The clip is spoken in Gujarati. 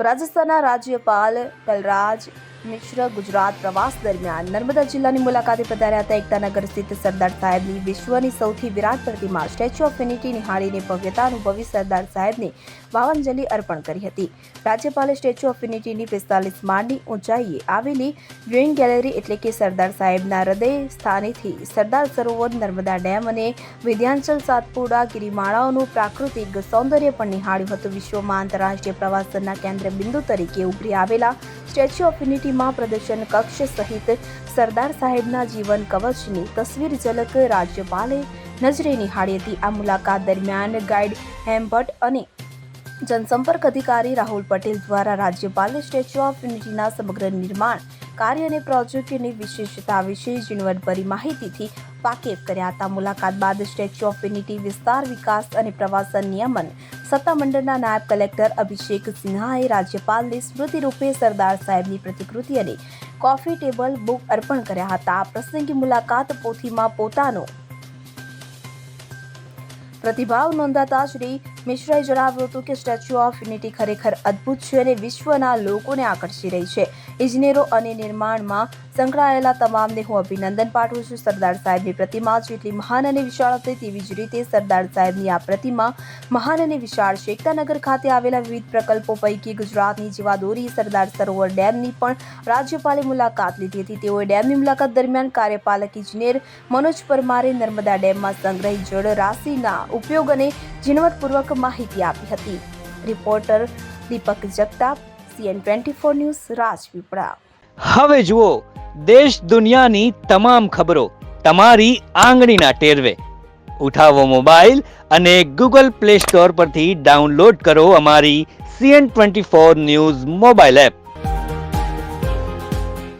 રાજસ્થાનના રાજ્યપાલ કલરાજ મિશ્ર ગુજરાત પ્રવાસ દરમિયાન નર્મદા જિલ્લાની મુલાકાતે પધાર્યા હતા. એકતાનગર સ્થિત સરદાર સાહેબની વિશ્વની સૌથી વિરાટ પ્રતિમા, સ્ટેચ્યુ ઓફ યુનિટી નિહાળીને ભવ્યતા અનુભવી સરદાર સાહેબને ભાવાંજલિ અર્પણ કરી હતી. રાજ્યપાલે સ્ટેચ્યુ ઓફ યુનિટીની પિસ્તાલીસ માળની ઊંચાઈએ આવેલી વ્યુઇંગ ગેલેરી એટલે કે સરદાર સાહેબના હૃદય સ્થાનેથી સરદાર સરોવર નર્મદા ડેમ અને વિધ્યાંચલ સાતપુડા ગિરિમાળાઓનું પ્રાકૃતિક સૌંદર્ય પણ નિહાળ્યું હતું. વિશ્વમાં આંતરરાષ્ટ્રીય પ્રવાસનના કેન્દ્ર બિંદુ તરીકે ઉભરી આવેલા સ્ટેચ્યુ ઓફ યુનિટીમાં પ્રદર્શન કક્ષ સહિત સરદાર સાહેબના જીવન કવચની તસવીર ઝલક રાજ્યપાલે નજરે નિહાળી હતી. આ મુલાકાત દરમિયાન ગાઈડ હેમ્બર્ટ અને જનસંપર્ક અધિકારી રાહુલ પટેલ દ્વારા રાજ્યપાલને સ્ટેચ્યુ ઓફ યુનિટીના સમગ્ર નિર્માણ કાર્ય અને પ્રોજેક્ટની વિશેષતા વિશે ઝીણવટભરી માહિતીથી વાકેફ કર્યા હતા. મુલાકાત બાદ સ્ટેચ્યુ ઓફ યુનિટી વિસ્તાર વિકાસ અને પ્રવાસન નિયમન સત્તામંડળના નાયબ કલેક્ટર અભિષેક સિન્હાએ રાજ્યપાલને સ્મૃતિ રૂપે સરદાર સાહેબની પ્રતિકૃતિ અને કોફી ટેબલ બુક અર્પણ કર્યા હતા. આ પ્રસંગે મુલાકાત પોથીમાં પોતાનો પ્રતિભાવ નોંધાતા શ્રી મિશ્રાએ જણાવ્યું હતું કે સ્ટેચ્યુ ઓફ યુનિટી ખરેખર અદ્ભુત છે અને વિશ્વના લોકોને આકર્ષી રહી છે. ઇજનેરો અને નિર્માણમાં સંકળાયેલા તમામને હું અભિનંદન પાઠવું છું. સરદાર સાહેબની પ્રતિમા જેટલી મહાન અને વિશાળ હતી તેવી જ રીતે સરદાર સાહેબની આ પ્રતિમા મહાન અને વિશાળ છે એકતાનગર ખાતે આવેલા વિવિધ પ્રકલ્પો પૈકી ગુજરાતની જીવાદોરી સરદાર સરોવર ડેમની પણ રાજ્યપાલે મુલાકાત લીધી હતી. તેઓએ ડેમની મુલાકાત દરમિયાન કાર્યપાલક ઇજનેર મનોજ પરમારે નર્મદા ડેમમાં સંગ્રહિત જળ રાશિના ઉપયોગ અને ઝીણવટપૂર્વક માહિતી આપી હતી. Reporter Deepak Jagtap, CN twenty four news, Rajpipla. હવે જુઓ, દેશ દુનિયાની તમામ ખબરો તમારી આંગળીના ટેરવે. ઉઠાવો મોબાઈલ અને ગૂગલ પ્લે સ્ટોર પરથી ડાઉનલોડ કરો અમારી CN twenty four news mobile app.